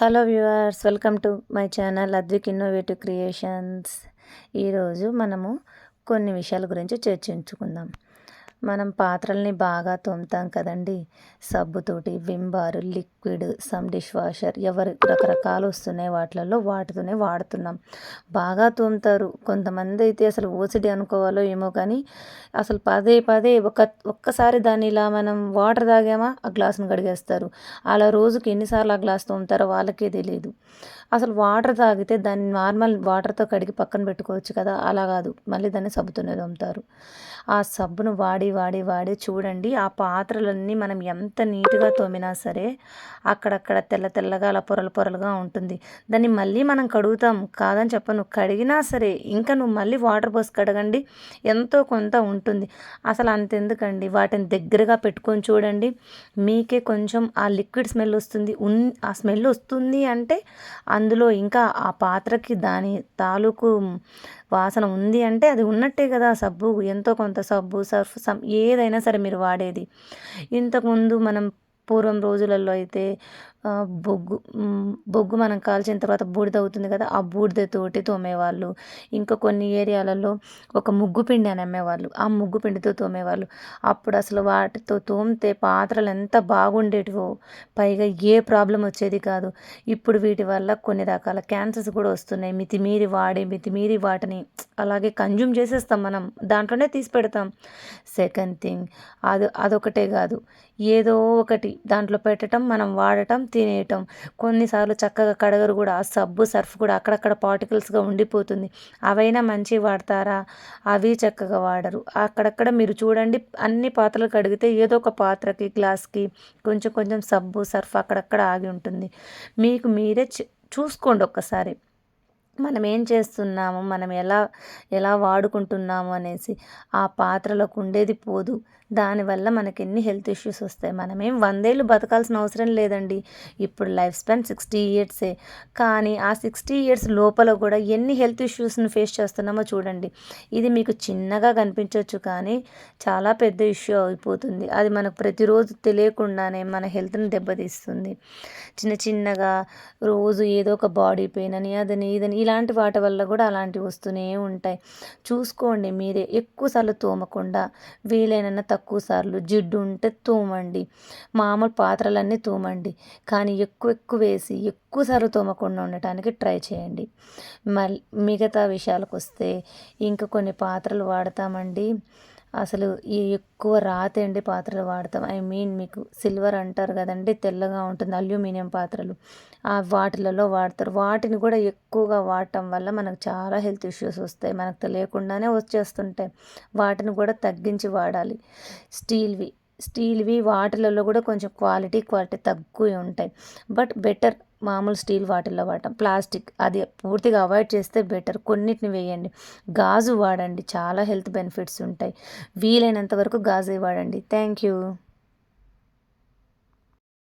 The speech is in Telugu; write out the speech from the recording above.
Hello viewers welcome to my channel Advik innovative creations ఈరోజు మనము కొన్ని విషయాల గురించి చర్చించుకుందాం. మనం పాత్రల్ని బాగా తోముతాం కదండి. సబ్బుతోటి Vim bar liquid some dish washer ఎవరి రకరకాలు వస్తున్నాయి వాటిలలో వాటితోనే వాడుతున్నాం. బాగా తోముతారు. కొంతమంది అయితే అసలు ఓసిడి అనుకోవాలో ఏమో కానీ అసలు పదే పదే ఒక ఒక్కసారి దాన్ని ఇలా మనం వాటర్ తాగామా? ఆ గ్లాసును కడిగేస్తారు. అలా రోజుకి ఎన్నిసార్లు ఆ గ్లాస్ తోముతారో వాళ్ళకే తెలియదు అసలు వాటర్ తాగితే దాన్ని నార్మల్ వాటర్తో కడిగి పక్కన పెట్టుకోవచ్చు కదా అలా కాదు. మళ్ళీ దాన్ని సబ్బుతోనే తోముతారు. ఆ సబ్బును వాడి వాడి వాడి చూడండి. ఆ పాత్రలన్నీ మనం ఎంత నీట్గా తోమినా సరే అక్కడక్కడ తెల్ల తెల్లగా అలా పొరలు పొరలుగా ఉంటుంది. దాన్ని మళ్ళీ మనం కడుగుతాం. కాదని చెప్పను. కడిగినా సరే ఇంకా నువ్వు మళ్ళీ వాటర్ పోసి కడగండి. ఎంతో కొంత ఉంటుంది. అసలు అంతెందుకండి? వాటిని దగ్గరగా పెట్టుకొని చూడండి. మీకే కొంచెం ఆ లిక్విడ్ స్మెల్ వస్తుంది. ఉన్ ఆ స్మెల్ వస్తుంది అంటే అందులో ఇంకా ఆ పాత్రకి దాని తాలూకు వాసన ఉంది అంటే అది ఉన్నట్టే కదా సబ్బు ఎంతో కొంత సబ్బు సర్ఫ్ సమ్ ఏదైనా సరే మీరు వాడేది. ఇంతకుముందు మనం పూర్వం రోజులలో అయితే బొగ్గు బొగ్గు మనం కాల్చిన తర్వాత బూడిద అవుతుంది కదా ఆ బూడిదతోటి తోమేవాళ్ళు. ఇంకా కొన్ని ఏరియాలలో ఒక ముగ్గు పిండి అని అమ్మేవాళ్ళు. ఆ ముగ్గు పిండితో తోమేవాళ్ళు. అప్పుడు అసలు వాటితో తోమితే పాత్రలు ఎంత బాగుండేటివో పైగా ఏ ప్రాబ్లం వచ్చేది కాదు. ఇప్పుడు వీటి వల్ల కొన్ని రకాల క్యాన్సర్స్ కూడా వస్తున్నాయి. మితిమీరి వాడి మితిమీరి వాటిని అలాగే కన్జ్యూమ్ చేసేస్తాం మనం. దాంట్లోనే తీసి పెడతాం. సెకండ్ థింగ్ అది అదొకటే కాదు. ఏదో ఒకటి దాంట్లో పెట్టడం మనం వాడటం తినేయటం. కొన్నిసార్లు చక్కగా కడగరు కూడా. ఆ సబ్బు సర్ఫ్ కూడా అక్కడక్కడ పార్టికల్స్గా ఉండిపోతుంది. అవైనా మంచి వాడతారా? అవి చక్కగా వాడరు. అక్కడక్కడ మీరు చూడండి అన్ని పాత్రలు కడిగితే ఏదో ఒక పాత్రకి గ్లాస్కి కొంచెం కొంచెం సబ్బు సర్ఫ్ అక్కడక్కడ ఆగి ఉంటుంది. మీకు మీరే చూసుకోండి ఒక్కసారి. మనం ఏం చేస్తున్నాము? మనం ఎలా ఎలా వాడుకుంటున్నాము అనేసి ఆ పాత్రలకు ఉండేది పోదు. దానివల్ల మనకి ఎన్ని హెల్త్ ఇష్యూస్ వస్తాయి? మనమేం వందేళ్ళు బతకాల్సిన అవసరం లేదండి. ఇప్పుడు లైఫ్ స్పాన్ సిక్స్టీ ఇయర్సే. కానీ ఆ సిక్స్టీ ఇయర్స్ లోపల కూడా ఎన్ని హెల్త్ ఇష్యూస్ని ఫేస్ చేస్తున్నామో చూడండి. ఇది మీకు చిన్నగా కనిపించవచ్చు కానీ చాలా పెద్ద ఇష్యూ అయిపోతుంది. అది మనకు ప్రతిరోజు తెలియకుండానే మన హెల్త్ని దెబ్బతీస్తుంది. చిన్న చిన్నగా రోజు ఏదో ఒక బాడీ పెయిన్ అని అదని ఇదని ఇలాంటి వాటి వల్ల కూడా అలాంటివి వస్తూనే ఉంటాయి. చూసుకోండి మీరే. ఎక్కువసార్లు తోమకుండా వీలైన తక్కువ సార్లు జిడ్డు ఉంటే తోమండి. మామూలు పాత్రలన్నీ తోమండి. కానీ ఎక్కువ ఎక్కువ వేసి ఎక్కువసార్లు తోమకుండా ఉండటానికి ట్రై చేయండి. మళ్ళీ మిగతా విషయాలకు వస్తే ఇంకా కొన్ని పాత్రలు వాడతామండి. అసలు ఈ ఎక్కువ రాతేండి పాత్రలు వాడతాం. ఐ మీన్ మీకు సిల్వర్ అంటారు కదండి తెల్లగా ఉంటుంది అల్యూమినియం పాత్రలు. ఆ వాటిలలో వాడతారు. వాటిని కూడా ఎక్కువగా వాడటం వల్ల మనకు చాలా హెల్త్ ఇష్యూస్ వస్తాయి. మనకు తెలియకుండానే వచ్చేస్తుంటాయి. వాటిని కూడా తగ్గించి వాడాలి. స్టీల్వి స్టీల్వి వాటిలలో కూడా కొంచెం క్వాలిటీ క్వాలిటీ తక్కువ ఉంటాయి. బట్ బెటర్ మామూలు స్టీల్ వాటిల్లో వాడటం. ప్లాస్టిక్ అది పూర్తిగా అవాయిడ్ చేస్తే బెటర్. కొన్నిటిని వేయండి. గాజు వాడండి. చాలా హెల్త్ బెనిఫిట్స్ ఉంటాయి. వీలైనంత వరకు గాజు వాడండి. Thank you.